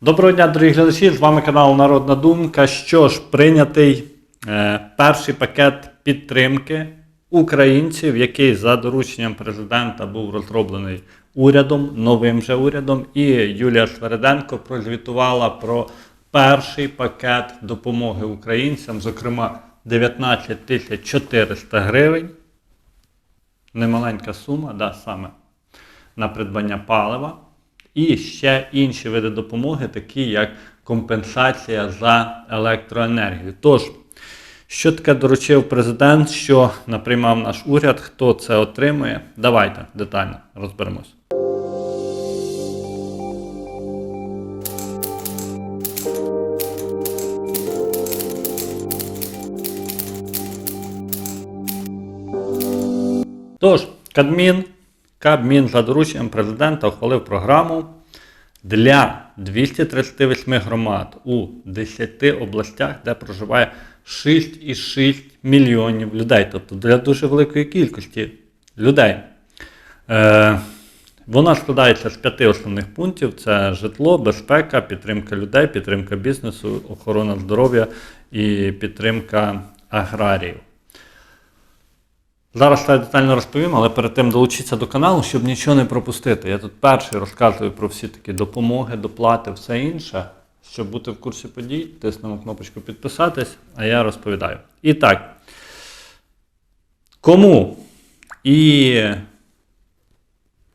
Доброго дня, дорогі глядачі! З вами канал Народна Думка. Що ж, прийнятий е, перший пакет підтримки українців, який за дорученням президента був розроблений урядом, новим же урядом, і Юлія Свереденко прозвітувала про перший пакет допомоги українцям, зокрема 19 тисяч 400 гривень. Немаленька сума, да, саме на придбання палива. І ще інші види допомоги, такі як компенсація за електроенергію. Тож, що таке доручив президент, що наприймав наш уряд, хто це отримує? Давайте детально розберемось. Тож, Кабмін, Кабмін за дорученням президента ухвалив програму для 238 громад у 10 областях, де проживає 6,6 мільйонів людей. Тобто для дуже великої кількості людей. Е, вона складається з п'яти основних пунктів: це житло, безпека, підтримка людей, підтримка бізнесу, охорона здоров'я і підтримка аграріїв. Зараз я детально розповім, але перед тим долучіться до каналу, щоб нічого не пропустити. Я тут перший розказую про всі такі допомоги, доплати, все інше. Щоб бути в курсі подій, тиснемо кнопочку підписатись, а я розповідаю. І так, кому і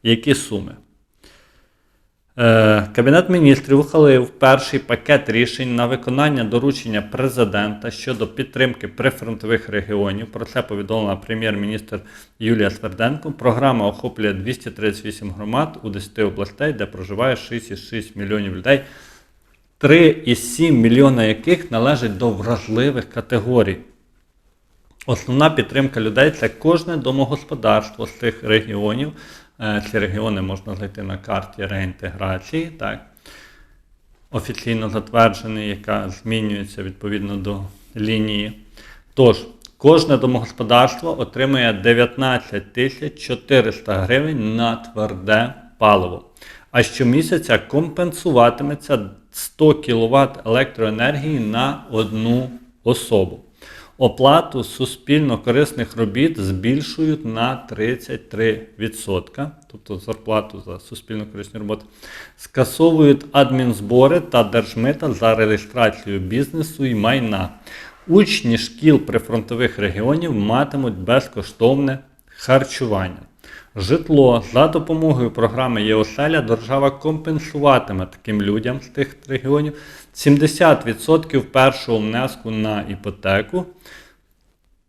які суми? Е, Кабінет міністрів ухвалив перший пакет рішень на виконання доручення президента щодо підтримки прифронтових регіонів. Про це повідомила прем'єр-міністр Юлія Сверденко. Програма охоплює 238 громад у 10 областей, де проживає 6,6 мільйонів людей, 3,7 мільйона яких належать до вразливих категорій. Основна підтримка людей це кожне домогосподарство з тих регіонів. Е, Ці регіони можна знайти на карті реінтеграції, так, офіційно затверджений, яка змінюється відповідно до лінії. Тож, кожне домогосподарство отримує 19 тисяч 400 гривень на тверде паливо. А щомісяця компенсуватиметься 100 кВт електроенергії на одну особу. Оплату суспільно корисних робіт збільшують на 33%, тобто зарплату за суспільно корисні роботи. Скасовують адмінзбори та держмита за реєстрацію бізнесу і майна. Учні шкіл прифронтових регіонів матимуть безкоштовне харчування. Житло за допомогою програми ЄОСЕЛЯ держава компенсуватиме таким людям з тих регіонів 70% першого внеску на іпотеку.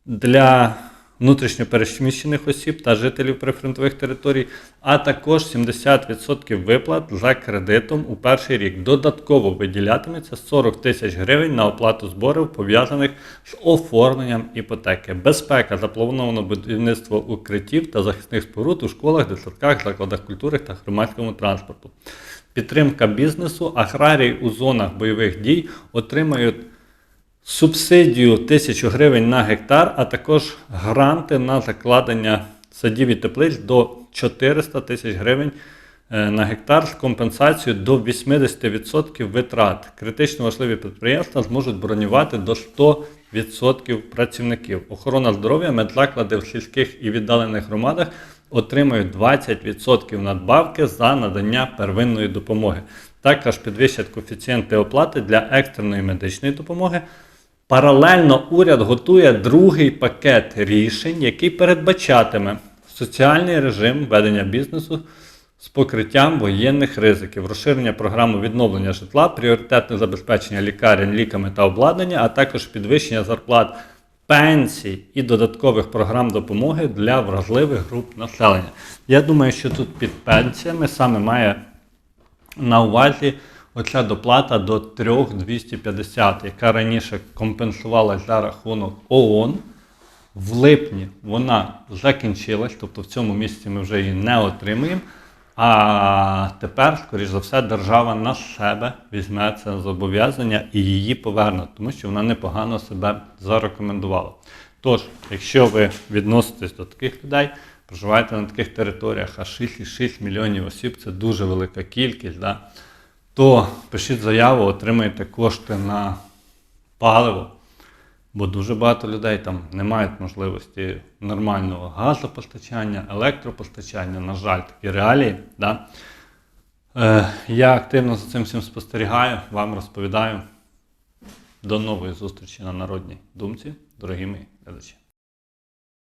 Для внутрішньопереміщених осіб та жителів прифронтових територій, а також 70% виплат за кредитом у перший рік. Додатково виділятиметься 40 тисяч гривень на оплату зборів, пов'язаних з оформленням іпотеки. Безпека, заплановано будівництво укриттів та захисних споруд у школах, дитсадках, закладах культури та громадському транспорту. Підтримка бізнесу, аграрії у зонах бойових дій отримають субсидію 1000 гривень на гектар, а також гранти на закладення садів і теплиць до 400 тисяч гривень е, на гектар з компенсацією до 80% витрат. Критично важливі підприємства зможуть бронювати до 100% працівників. Охорона здоров'я, медзаклади в сільських і віддалених громадах отримають 20% надбавки за надання первинної допомоги. Також підвищать коефіцієнти оплати для екстреної медичної допомоги. Паралельно уряд готує другий пакет рішень, який передбачатиме соціальний режим ведення бізнесу з покриттям воєнних ризиків, розширення програми відновлення житла, пріоритетне забезпечення лікарень ліками та обладнання, а також підвищення зарплат пенсій і додаткових програм допомоги для вразливих груп населення. Я думаю, що тут під пенсіями саме має на увазі оця доплата до 3,250, яка раніше компенсувалась за рахунок ООН. В липні вона закінчилась, тобто в цьому місяці ми вже її не отримуємо. А тепер, скоріш за все, держава на себе візьме це зобов'язання і її поверне, тому що вона непогано себе зарекомендувала. Тож, якщо ви відноситесь до таких людей, проживаєте на таких територіях, а 6,6 мільйонів осіб це дуже велика кількість. Да? То пишіть заяву, отримаєте кошти на паливо. Бо дуже багато людей там не мають можливості нормального газопостачання, електропостачання, на жаль, такі реалії. Да? Е, я активно за цим всім спостерігаю, вам розповідаю. До нової зустрічі на Народній думці, дорогі мої глядачі.